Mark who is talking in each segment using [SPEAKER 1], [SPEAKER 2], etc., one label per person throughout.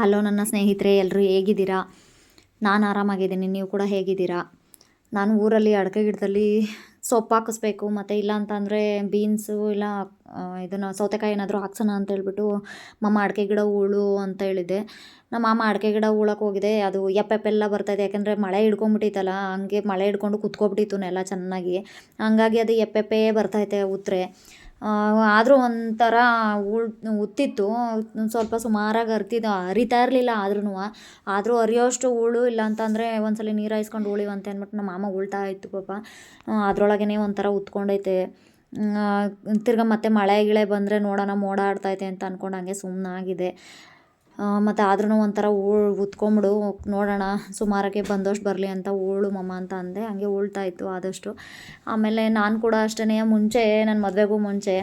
[SPEAKER 1] Hello ನನ್ನ ಸ್ನೇಹಿತರೆ ಎಲ್ಲರೂ ಹೇಗಿದ್ದೀರಾ? ನಾನು ಆರಾಮಾಗಿದ್ದೀನಿ, ನೀವು ಕೂಡ ಹೇಗಿದ್ದೀರಾ? ನಾನು ಊರಲ್ಲಿ ಅಡಿಕೆ ಗಿಡದಲ್ಲಿ ಸೊಪ್ಪು ಹಾಕಿಸ್ಬೇಕು, ಮತ್ತು ಇಲ್ಲ ಅಂತಂದರೆ ಬೀನ್ಸು ಇಲ್ಲ ಇದನ್ನು ಸೌತೆಕಾಯಿ ಏನಾದರೂ ಹಾಕ್ಸೋಣ ಅಂತ ಹೇಳ್ಬಿಟ್ಟು ಮಮ್ಮ ಅಡಿಕೆ ಗಿಡ ಉಳು ಅಂತ ಹೇಳಿದ್ದೆ. ನಮ್ಮ ಮಾಮ ಅಡಿಕೆ ಗಿಡ ಉಳಕ್ಕೆ ಹೋಗಿದೆ, ಅದು ಎಪ್ಪೆಪ್ಪೆಲ್ಲ ಬರ್ತಾಯಿದೆ ಯಾಕೆಂದರೆ ಮಳೆ ಹಿಡ್ಕೊಂಬಿಟ್ಟಿತ್ತಲ್ಲ ಹಂಗೆ ಮಳೆ ಹಿಡ್ಕೊಂಡು ಕುತ್ಕೊಬಿಟ್ಟಿತ್ತು ನೆಲ ಚೆನ್ನಾಗಿ. ಹಂಗಾಗಿ ಅದು ಎಪ್ಪೆಪ್ಪೆ ಬರ್ತೈತೆ ಉತ್ತರೆ ಆದರೂ ಒಂಥರ ಉತ್ತಿತ್ತು. ಸ್ವಲ್ಪ ಸುಮಾರಾಗಿ ಅರ್ತಿದ್ದು ಅರಿತಾ ಇರಲಿಲ್ಲ ಆದ್ರೂ ಆದರೂ ಹರಿಯೋಷ್ಟು ಉಳು ಇಲ್ಲ ಅಂತಂದರೆ ಒಂದು ಸಲ ನೀರು ಹಾಯ್ಸ್ಕೊಂಡು ಉಳಿವಂತೆ ಅಂದ್ಬಿಟ್ಟು ನಮ್ಮ ಮಾಮ ಉಳ್ತಾ ಇತ್ತು ಪಾಪ. ಅದರೊಳಗೇ ಒಂಥರ ಉತ್ಕೊಂಡೈತೆ. ತಿರ್ಗಿ ಮತ್ತೆ ಮಳೆ ಗಿಳೆ ಬಂದರೆ ನೋಡೋಣ ಮೋಡ ಆಡ್ತೈತೆ ಅಂತ ಅಂದ್ಕೊಂಡು ಹಂಗೆ ಸುಮ್ಮನಾಗಿದೆ ಮತ್ತು ಆದ್ರೂ ಒಂಥರ ಹೋಳು ಉತ್ಕೊಂಬಿಡು, ನೋಡೋಣ ಸುಮಾರಕ್ಕೆ ಬಂದಷ್ಟು ಬರಲಿ ಅಂತ ಹೋಳು ಮಮ್ಮ ಅಂತ ಅಂದೆ. ಹಂಗೆ ಉಳ್ತಾ ಇತ್ತು ಆದಷ್ಟು. ಆಮೇಲೆ ನಾನು ಕೂಡ ಅಷ್ಟೇ ಮುಂಚೆ ನನ್ನ ಮದುವೆಗೂ ಮುಂಚೆ,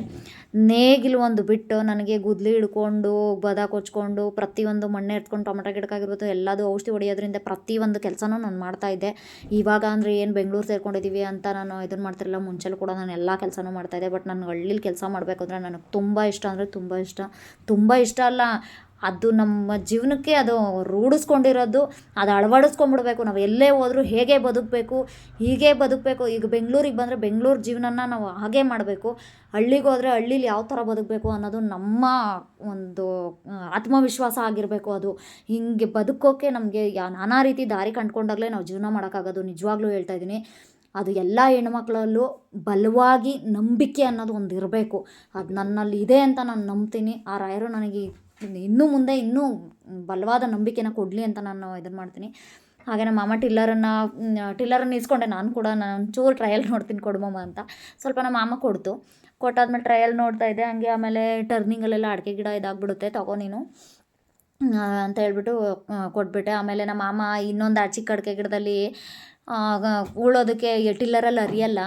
[SPEAKER 1] ನೇಗಿಲು ಒಂದು ಬಿಟ್ಟು ನನಗೆ ಗುದ್ಲಿ ಹಿಡ್ಕೊಂಡು, ಬದ ಕೊಚ್ಕೊಂಡು, ಪ್ರತಿಯೊಂದು ಮಣ್ಣೆ ಎತ್ಕೊಂಡು, ಟೊಮೆಟೊ ಗಿಡಕ್ಕಾಗಿರ್ಬೋದು ಎಲ್ಲದು ಔಷಧಿ ಹೊಡೆಯೋದ್ರಿಂದ ಪ್ರತಿಯೊಂದು ಕೆಲಸನೂ ನಾನು ಮಾಡ್ತಾಯಿದ್ದೆ ಇವಾಗ ಅಂದರೆ ಏನು ಬೆಂಗಳೂರು ಸೇರ್ಕೊಂಡಿದ್ದೀವಿ ಅಂತ ನಾನು ಇದನ್ನು ಮಾಡ್ತಿರಲಿಲ್ಲ. ಮುಂಚೆಲೂ ಕೂಡ ನಾನು ಎಲ್ಲ ಕೆಲಸನೂ ಮಾಡ್ತಾಯಿದ್ದೆ ಬಟ್ ನನಗೆ ಹಳ್ಳಿಲಿ ಕೆಲಸ ಮಾಡಬೇಕು ಅಂದರೆ ನನಗೆ ತುಂಬ ಇಷ್ಟ ಅಂದರೆ ತುಂಬ ಇಷ್ಟ. ತುಂಬ ಇಷ್ಟ ಅಲ್ಲ ಅದು ನಮ್ಮ ಜೀವನಕ್ಕೆ ಅದು ರೂಢಿಸ್ಕೊಂಡಿರೋದು, ಅದು ಅಳವಡಿಸ್ಕೊಂಡ್ಬಿಡ್ಬೇಕು. ನಾವು ಎಲ್ಲೇ ಹೋದರೂ ಹೇಗೆ ಬದುಕಬೇಕು, ಹೀಗೆ ಬದುಕಬೇಕು. ಈಗ ಬೆಂಗಳೂರಿಗೆ ಬಂದರೆ ಬೆಂಗಳೂರು ಜೀವನನ ನಾವು ಹಾಗೆ ಮಾಡಬೇಕು. ಹಳ್ಳಿಗೆ ಹೋದರೆ ಹಳ್ಳೀಲಿ ಯಾವ ಥರ ಬದುಕಬೇಕು ಅನ್ನೋದು ನಮ್ಮ ಒಂದು ಆತ್ಮವಿಶ್ವಾಸ ಆಗಿರಬೇಕು ಅದು. ಹೀಗೆ ಬದುಕೋಕ್ಕೆ ನಮಗೆ ನಾನಾ ರೀತಿ ದಾರಿ ಕಂಡುಕೊಂಡಾಗಲೇ ನಾವು ಜೀವನ ಮಾಡೋಕ್ಕಾಗೋದು ನಿಜವಾಗ್ಲೂ ಹೇಳ್ತಾ ಇದ್ದೀನಿ. ಅದು ಎಲ್ಲ ಹೆಣ್ಮಕ್ಳಲ್ಲೂ ಬಲವಾಗಿ ನಂಬಿಕೆ ಅನ್ನೋದು ಒಂದು ಇರಬೇಕು ಅದು ನನ್ನಲ್ಲಿ ಇದೆ ಅಂತ ನಾನು ನಂಬ್ತೀನಿ. ಆ ರಾಯರು ನನಗೆ ಇನ್ನೂ ಮುಂದೆ ಇನ್ನೂ ಬಲವಾದ ನಂಬಿಕೆನ ಕೊಡಲಿ ಅಂತ ನಾನು ಇದನ್ನು ಮಾಡ್ತೀನಿ. ಹಾಗೆ ನಮ್ಮ ಮಾಮ ಟಿಲ್ಲರನ್ನು ಟಿಲ್ಲರನ್ನು ಇಸ್ಕೊಂಡೆ ನಾನು ಕೂಡ, ನಾನು ಚೂರು ಟ್ರಯಲ್ ನೋಡ್ತೀನಿ ಕೊಡು ಅಂತ. ಸ್ವಲ್ಪ ನಮ್ಮ ಮಾಮ ಕೊಡ್ತು. ಕೊಟ್ಟಾದ್ಮೇಲೆ ಟ್ರಯಲ್ ನೋಡ್ತಾ ಇದ್ದೆ ಹಂಗೆ ಆಮೇಲೆ ಟರ್ನಿಂಗಲ್ಲೆಲ್ಲ ಅಡಿಕೆ ಗಿಡ ಇದಾಗ್ಬಿಡುತ್ತೆ, ತಗೋ ನೀನು. ಅಂತ ಹೇಳ್ಬಿಟ್ಟು ಕೊಟ್ಬಿಟ್ಟೆ. ಆಮೇಲೆ ನಮ್ಮ ಮಾಮ ಇನ್ನೊಂದು ಆಚಿಕ್ಕ ಚಿಕ್ಕ ಅಡಿಕೆ ಗಿಡದಲ್ಲಿ ಉಳೋದಕ್ಕೆ ಟಿಲ್ಲರಲ್ಲಿ ಅರಿಯಲ್ಲ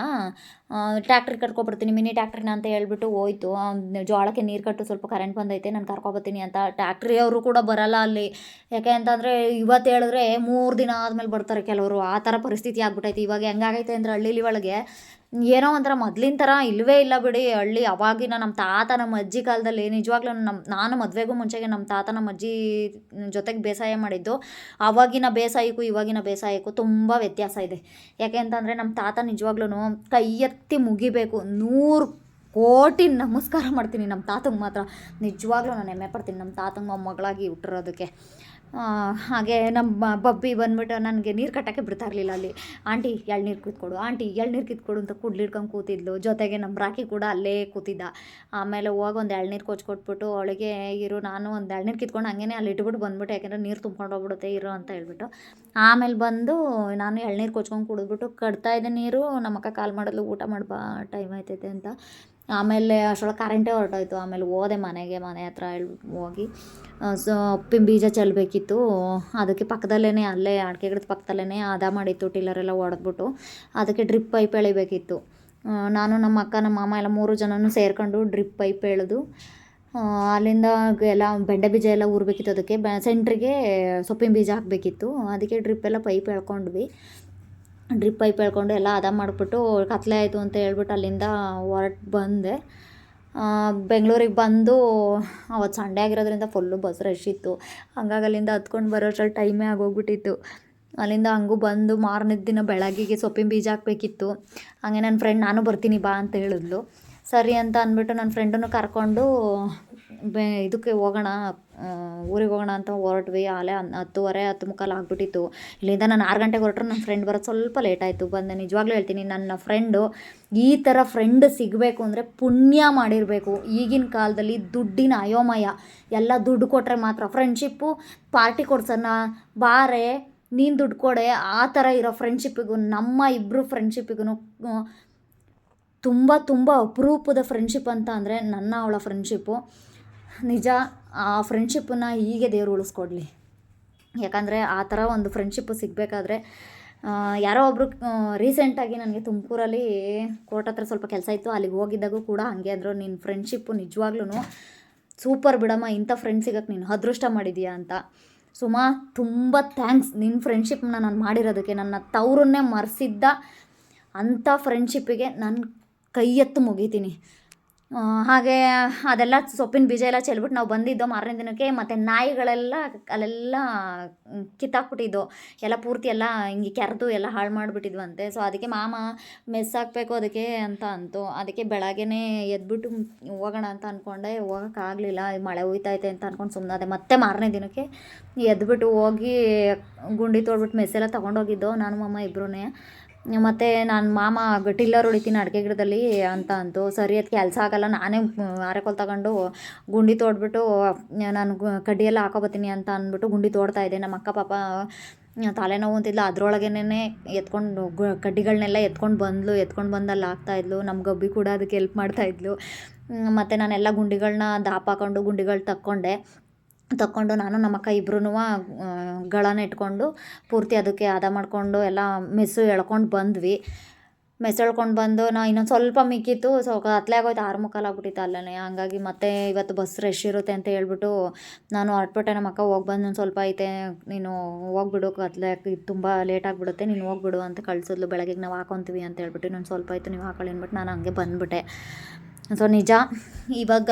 [SPEAKER 1] ಟ್ಯಾಕ್ಟ್ರಿಗೆ ಕರ್ಕೊಬರ್ತೀನಿ ಮಿನಿ ಟ್ಯಾಕ್ಟ್ರಿನ ಅಂತ ಹೇಳ್ಬಿಟ್ಟು ಹೋಯ್ತು. ಜೋಳಕ್ಕೆ ನೀರು ಕಟ್ಟು ಸ್ವಲ್ಪ ಕರೆಂಟ್ ಬಂದೈತೆ, ನಾನು ಕರ್ಕೊಬರ್ತೀನಿ ಅಂತ. ಟ್ಯಾಕ್ಟ್ರಿಯವರು ಕೂಡ ಬರಲ್ಲ ಅಲ್ಲಿ. ಯಾಕೆ ಅಂತಂದರೆ ಇವತ್ತು ಹೇಳಿದ್ರೆ ಮೂರು ದಿನ ಆದಮೇಲೆ ಬರ್ತಾರೆ ಕೆಲವರು. ಆ ಥರ ಪರಿಸ್ಥಿತಿ ಆಗ್ಬಿಟ್ಟೈತೆ ಇವಾಗ ಹೆಂಗಾಗೈತೆ ಅಂದರೆ ಹಳ್ಳಿಲಿ ಒಳಗೆ ಏನೋ ಒಂಥರ ಮೊದ್ಲಿನ ಥರ ಇಲ್ಲವೇ ಇಲ್ಲ ಬಿಡಿ ಹಳ್ಳಿ. ಅವಾಗಿನ ನಮ್ಮ ತಾತ, ನಮ್ಮ ಅಜ್ಜಿ ಕಾಲದಲ್ಲಿ ನಿಜವಾಗ್ಲೂ ನಮ್ಮ ನಾನು ಮದುವೆಗೂ ಮುಂಚೆಗೆ ನಮ್ಮ ತಾತ, ನಮ್ಮ ಅಜ್ಜಿ ಜೊತೆಗೆ ಬೇಸಾಯ ಮಾಡಿದ್ದು. ಅವಾಗಿನ ಬೇಸಾಯಕ್ಕೂ ಇವಾಗಿನ ಬೇಸಾಯಕ್ಕೂ ತುಂಬ ವ್ಯತ್ಯಾಸ ಇದೆ. ಯಾಕೆ ಅಂತಂದರೆ ನಮ್ಮ ತಾತ ನಿಜವಾಗ್ಲೂ ಕೈ ಎತ್ತಿ ಮುಗಿಬೇಕು. ನೂರು ಕೋಟಿ ನಮಸ್ಕಾರ ಮಾಡ್ತೀನಿ ನಮ್ಮ ತಾತಂಗೆ ಮಾತ್ರ. ನಿಜವಾಗ್ಲೂ ನಾನು ಹೆಮ್ಮೆ ಪಡ್ತೀನಿ ನಮ್ಮ ತಾತಂಗೆ ಮೊಮ್ಮಗಳಾಗಿ ಹುಟ್ಟಿರೋದಕ್ಕೆ. ಹಾಗೆ ನಮ್ಮ ಬಬ್ಬಿ ಬಂದ್ಬಿಟ್ಟು ನನಗೆ ನೀರು ಕಟ್ಟೋಕ್ಕೆ ಬಿಡ್ತಾ ಇರಲಿಲ್ಲ ಅಲ್ಲಿ. ಆಂಟಿ, ಎಳ್ನೀರು ಕಿತ್ಕೊಡು ಆಂಟಿ, ಎಳ್ನೀರು ಕಿತ್ಕೊಡು ಅಂತ ಕುಡ್ಲಿ ಹಿಡ್ಕೊಂಡು ಕೂತಿದ್ಲು. ಜೊತೆಗೆ ನಮ್ಮ ರಾಕಿ ಕೂಡ ಅಲ್ಲೇ ಕೂತಿದ್ದ. ಆಮೇಲೆ ಹೋಗಿ ಒಂದು ಎಳ್ನೀರು ಕೊಚ್ಕೊಟ್ಬಿಟ್ಟು ಅವಳಿಗೆ, ಇರು, ನಾನು ಒಂದು ಎಳ್ನೀರು ಕಿತ್ಕೊಂಡು ಹಂಗೇ ಅಲ್ಲಿ ಇಟ್ಬಿಟ್ಟು ಬಂದ್ಬಿಟ್ಟು, ಯಾಕೆಂದರೆ ನೀರು ತುಂಬ್ಕೊಂಡು ಹೋಗ್ಬಿಡುತ್ತೆ, ಇರು ಅಂತ ಹೇಳ್ಬಿಟ್ಟು. ಆಮೇಲೆ ಬಂದು ನಾನು ಎಳ್ನೀರು ಕೊಚ್ಕೊಂಡು ಕುಡಿದ್ಬಿಟ್ಟು ಕಟ್ತಾ ಇದ್ದೆ ನೀರು. ನಮ್ಮಕ್ಕ ಕಾಲ್ ಮಾಡಿದ್ಲು, ಊಟ ಮಾಡ್ಬಾ, ಟೈಮ್ ಆಯ್ತೈತೆ ಅಂತ. ಆಮೇಲೆ ಅಷ್ಟರೊಳಗೆ ಕರೆಂಟೇ ಹೊರಟೋಯ್ತು. ಆಮೇಲೆ ಹೋದೆ ಮನೆಗೆ, ಮನೆ ಹತ್ರ ಹೋಗಿ. ಸೊ ಬೀಜ ಚೆಲ್ಲಬೇಕಿತ್ತು ಅದಕ್ಕೆ ಪಕ್ಕದಲ್ಲೇ ಅಲ್ಲೇ ಅಡಿಕೆ ಗಿಡದ ಪಕ್ಕದಲ್ಲೇ ಹದ ಮಾಡಿತ್ತು ಟಿಲ್ಲರೆಲ್ಲ ಹೊಡೆದ್ಬಿಟ್ಟು ಅದಕ್ಕೆ ಡ್ರಿಪ್ ಪೈಪ್ ಎಳಿಬೇಕಿತ್ತು. ನಾನು ನಮ್ಮ ಅಕ್ಕ, ನಮ್ಮ ಮಾಮ ಎಲ್ಲ ಮೂರು ಜನನೂ ಸೇರ್ಕೊಂಡು ಡ್ರಿಪ್ ಪೈಪ್ ಎಳೆದು ಅಲ್ಲಿಂದ ಎಲ್ಲ ಬೆಂಡೆ ಬೀಜ ಎಲ್ಲ ಊರಬೇಕಿತ್ತು ಅದಕ್ಕೆ. ಬ ಸೆಂಟ್ರಿಗೆ ಸೊಪ್ಪಿನ ಬೀಜ ಹಾಕಬೇಕಿತ್ತು. ಅದಕ್ಕೆ ಡ್ರಿಪ್ ಎಲ್ಲ ಪೈಪ್ ಎಳ್ಕೊಂಡ್ವಿ. ಡ್ರಿಪ್ ಪೈಪ್ ಎಳ್ಕೊಂಡು ಎಲ್ಲ ಹದ ಮಾಡಿಬಿಟ್ಟು ಕತ್ತಲೆ ಆಯಿತು ಅಂತ ಹೇಳ್ಬಿಟ್ಟು ಅಲ್ಲಿಂದ ಹೊರಟು ಬಂದೆ. ಬೆಂಗಳೂರಿಗೆ ಬಂದು ಅವತ್ತು ಸಂಡೇ ಆಗಿರೋದ್ರಿಂದ ಫುಲ್ಲು ಬಸ್ ರಶ್ ಇತ್ತು. ಹಂಗಾಗಿ ಅಲ್ಲಿಂದ ಹತ್ಕೊಂಡು ಬರೋಷ್ಟ್ರಲ್ಲಿ ಟೈಮೇ ಆಗೋಗ್ಬಿಟ್ಟಿತ್ತು. ಅಲ್ಲಿಂದ ಹಂಗೂ ಬಂದು ಮಾರನೇ ದಿನ ಬೆಳಗ್ಗೆಗೆ ಸೊಪ್ಪಿನ ಬೀಜ ಹಾಕಬೇಕಿತ್ತು. ಹಾಗೆ ನನ್ನ ಫ್ರೆಂಡ್ ನಾನು ಬರ್ತೀನಿ ಬಾ ಅಂತ ಹೇಳಿದ್ಲು. ಸರಿ ಅಂತ ಅಂದ್ಬಿಟ್ಟು ನನ್ನ ಫ್ರೆಂಡನ್ನು ಕರ್ಕೊಂಡು ಬೆ ಇದಕ್ಕೆ ಹೋಗೋಣ ಊರಿಗೆ ಹೋಗೋಣ ಅಂತ ಹೊರಟ್ವಿ. ಆಲೇ ಹತ್ತುವರೆ, ಹತ್ತು ಮುಕ್ಕಾಲು ಆಗ್ಬಿಟ್ಟಿತ್ತು. ಇಲ್ಲಿಂದ ನಾನು ಆರು ಗಂಟೆಗೆ ಹೊರಟ್ರೆ ನನ್ನ ಫ್ರೆಂಡ್ ಬರೋದು ಸ್ವಲ್ಪ ಲೇಟ್ ಆಯಿತು. ಬಂದೆ, ನಿಜವಾಗ್ಲೂ ಹೇಳ್ತೀನಿ, ನನ್ನ ಫ್ರೆಂಡು ಈ ಥರ ಫ್ರೆಂಡ್ ಸಿಗಬೇಕು ಅಂದರೆ ಪುಣ್ಯ ಮಾಡಿರಬೇಕು. ಈಗಿನ ಕಾಲದಲ್ಲಿ ದುಡ್ಡಿನ ಅಯೋಮಯ. ಎಲ್ಲ ದುಡ್ಡು ಕೊಟ್ಟರೆ ಮಾತ್ರ ಫ್ರೆಂಡ್ಶಿಪ್ಪು ಪಾರ್ಟಿ ಕೊಡ್ಸೋಣ ಬಾರೆ, ನೀನು ದುಡ್ಡು ಕೊಡೆ, ಆ ಥರ ಇರೋ ಫ್ರೆಂಡ್ಶಿಪ್ಪಿಗೂ ನಮ್ಮ ಇಬ್ಬರು ಫ್ರೆಂಡ್ಶಿಪ್ಪಿಗೂ ತುಂಬ ತುಂಬ ಅಪರೂಪದ ಫ್ರೆಂಡ್ಶಿಪ್ ಅಂತ ಅಂದರೆ ನನ್ನ ಅವಳ ಫ್ರೆಂಡ್ಶಿಪ್ಪು ನಿಜ, ಆ ಫ್ರೆಂಡ್ಶಿಪ್ಪನ್ನು ಹೀಗೆ ದೇವ್ರು ಉಳಿಸ್ಕೊಡ್ಲಿ. ಯಾಕಂದರೆ ಆ ಥರ ಒಂದು ಫ್ರೆಂಡ್ಶಿಪ್ಪು ಸಿಗಬೇಕಾದ್ರೆ ಯಾರೋ ಒಬ್ಬರು ರೀಸೆಂಟಾಗಿ ನನಗೆ ತುಮಕೂರಲ್ಲಿ ಕೋರ್ಟ್ ಹತ್ರ ಸ್ವಲ್ಪ ಕೆಲಸ ಇತ್ತು. ಅಲ್ಲಿಗೆ ಹೋಗಿದ್ದಾಗೂ ಕೂಡ ಹಾಗೆ ಅಂದರು. ನಿನ್ನ ಫ್ರೆಂಡ್ಶಿಪ್ಪು ನಿಜವಾಗ್ಲೂ ಸೂಪರ್ ಬಿಡಮ್ಮ, ಇಂಥ ಫ್ರೆಂಡ್ ಸಿಗೋಕ್ಕೆ ನೀನು ಅದೃಷ್ಟ ಮಾಡಿದೀಯಾ ಅಂತ. ಸುಮಾ, ತುಂಬ ಥ್ಯಾಂಕ್ಸ್ ನಿನ್ನ ಫ್ರೆಂಡ್ಶಿಪ್ನ ನಾನು ಮಾಡಿರೋದಕ್ಕೆ. ನನ್ನ ತವರನ್ನೇ ಮರೆಸಿದ್ದ ಅಂಥ ಫ್ರೆಂಡ್ಶಿಪ್ಪಿಗೆ ನಾನು ಕೈ ಎತ್ತು ಮುಗಿತೀನಿ. ಹಾಗೆ ಅದೆಲ್ಲ ಸೊಪ್ಪಿನ ಬೀಜ ಎಲ್ಲ ಚೆಲ್ಬಿಟ್ಟು ನಾವು ಬಂದಿದ್ದೋ ಮಾರನೇ ದಿನಕ್ಕೆ, ಮತ್ತು ನಾಯಿಗಳೆಲ್ಲ ಅಲ್ಲೆಲ್ಲ ಕಿತ್ತಾಕ್ಬಿಟ್ಟಿದ್ದು. ಎಲ್ಲ ಪೂರ್ತಿ ಎಲ್ಲ ಹಿಂಗೆ ಕೆರೆದು ಎಲ್ಲ ಹಾಳು ಮಾಡಿಬಿಟ್ಟಿದ್ವಂತೆ. ಸೊ ಅದಕ್ಕೆ ಮಾಮ, ಮೆಸ್ ಹಾಕಬೇಕು ಅದಕ್ಕೆ ಅಂತ ಅಂತು. ಅದಕ್ಕೆ ಬೆಳಗ್ಗೆನೇ ಎದ್ಬಿಟ್ಟು, ಹೋಗೋಣ ಅಂತ ಅಂದ್ಕೊಂಡೆ ಹೋಗೋಕ್ಕಾಗಲಿಲ್ಲ ಮಳೆ ಹೋಯ್ತೈತೆ ಅಂತ ಅಂದ್ಕೊಂಡು ಸುಮ್ಮನಾದೆ ಮತ್ತೆ ಮಾರನೇ ದಿನಕ್ಕೆ ಎದ್ಬಿಟ್ಟು ಹೋಗಿ ಗುಂಡಿ ತೋಡ್ಬಿಟ್ಟು ಮೆಸ್ಸೆಲ್ಲ ತೊಗೊಂಡೋಗಿದ್ದೋ ನಾನು, ಮಾಮ ಇಬ್ಬರೂ ಮತ್ತು ನಾನು ಮಾಮ ಟಿಲ್ಲರ್ ಹೊಡಿತೀನಿ ಅಡಿಕೆ ಗಿಡದಲ್ಲಿ ಅಂತ ಅಂತು, ಸರಿ ಅದು ಕೆಲಸ ಆಗಲ್ಲ, ನಾನೇ ಆರೆಕೋಲು ತಗೊಂಡು ಗುಂಡಿ ತೋಡ್ಬಿಟ್ಟು, ನಾನು ಕಡ್ಡಿಯೆಲ್ಲ ಹಾಕೋಬತ್ತೀನಿ ಅಂತ ಅಂದ್ಬಿಟ್ಟು ಗುಂಡಿ ತೋಡ್ತಾ ಇದ್ದೆ. ನಮ್ಮ ಅಕ್ಕ ಪಾಪ ತಲೆನೋವು ಅಂತಿದ್ಲು ಅದರೊಳಗೇನೆ ಎತ್ಕೊಂಡು ಗು ಕಡ್ಡಿಗಳನ್ನೆಲ್ಲ ಎತ್ಕೊಂಡು ಬಂದ್ಲು, ಎತ್ಕೊಂಡು ಬಂದಲ್ಲಿ ಹಾಕ್ತಾಯಿದ್ಲು ನಮ್ಮ ಗಬ್ಬಿ ಕೂಡ ಅದಕ್ಕೆ ಹೆಲ್ಪ್ ಮಾಡ್ತಾಯಿದ್ಲು ಮತ್ತು ನಾನೆಲ್ಲ ಗುಂಡಿಗಳನ್ನ ದಾಪ ಹಾಕೊಂಡು ಗುಂಡಿಗಳು ತಕ್ಕೊಂಡೆ. ತಕ್ಕೊಂಡು ನಾನು ನಮ್ಮಕ್ಕ ಇಬ್ರೂ ಗಳನ ಇಟ್ಕೊಂಡು ಪೂರ್ತಿ ಅದಕ್ಕೆ ಹದ ಮಾಡಿಕೊಂಡು ಎಲ್ಲ ಮೆಸ್ಸು ಎಳ್ಕೊಂಡು ಬಂದ್ವಿ. ಮೆಸ್ ಎಳ್ಕೊಂಡು ಬಂದು ನಾ ಇನ್ನೊಂದು ಸ್ವಲ್ಪ ಮಿಕ್ಕಿತ್ತು. ಸೊ ಕತ್ಲೆ ಆಗೋಯ್ತು. ಆರು ಮುಕ್ಕಾಲು ಆಗ್ಬಿಟ್ಟಿತ್ತು ಅಲ್ಲೇ ಹಂಗಾಗಿ ಮತ್ತೆ ಇವತ್ತು ಬಸ್ ರಶ್ ಇರುತ್ತೆ ಅಂತ ಹೇಳ್ಬಿಟ್ಟು ನಾನು ಹೊರಟ್ಬಿಟ್ಟೆ. ನಮ್ಮ ಅಕ್ಕ ಹೋಗಿ ಬಂದು ಸ್ವಲ್ಪ ಐತೆ. ನೀನು ಹೋಗ್ಬಿಡು. ಕತ್ಲೆ ತುಂಬ ಲೇಟ್ ಆಗಿಬಿಡುತ್ತೆ. ನೀನು ಹೋಗ್ಬಿಡು ಅಂತ ಕಳಿಸಿದ್ಲು. ಬೆಳಗ್ಗೆಗೆ ನಾವು ಹಾಕೊತೀವಿ ಅಂತ ಹೇಳ್ಬಿಟ್ಟು ಇನ್ನೊಂದು ಸ್ವಲ್ಪ ಆಯಿತು ನೀವು ಹಾಕೊಳ್ಳಿ ಅಂದ್ಬಿಟ್ಟು ನಾನು ಹಂಗೆ ಬಂದ್ಬಿಟ್ಟೆ. ಸೊ ನಿಜ, ಇವಾಗ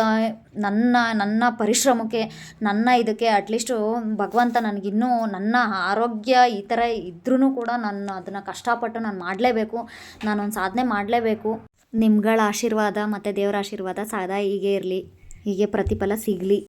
[SPEAKER 1] ನನ್ನ ನನ್ನ ಪರಿಶ್ರಮಕ್ಕೆ, ನನ್ನ ಇದಕ್ಕೆ ಅಟ್ಲೀಸ್ಟು ಭಗವಂತ ನನಗಿನ್ನೂ ನನ್ನ ಆರೋಗ್ಯ ಈ ಥರ ಇದ್ರೂ ಕೂಡ ನಾನು ಅದನ್ನು ಕಷ್ಟಪಟ್ಟು ನಾನು ಮಾಡಲೇಬೇಕು, ನಾನೊಂದು ಸಾಧನೆ ಮಾಡಲೇಬೇಕು. ನಿಮ್ಗಳ ಆಶೀರ್ವಾದ ಮತ್ತು ದೇವರ ಆಶೀರ್ವಾದ ಸದಾ ಹೀಗೆ ಇರಲಿ, ಹೀಗೆ ಪ್ರತಿಫಲ ಸಿಗಲಿ.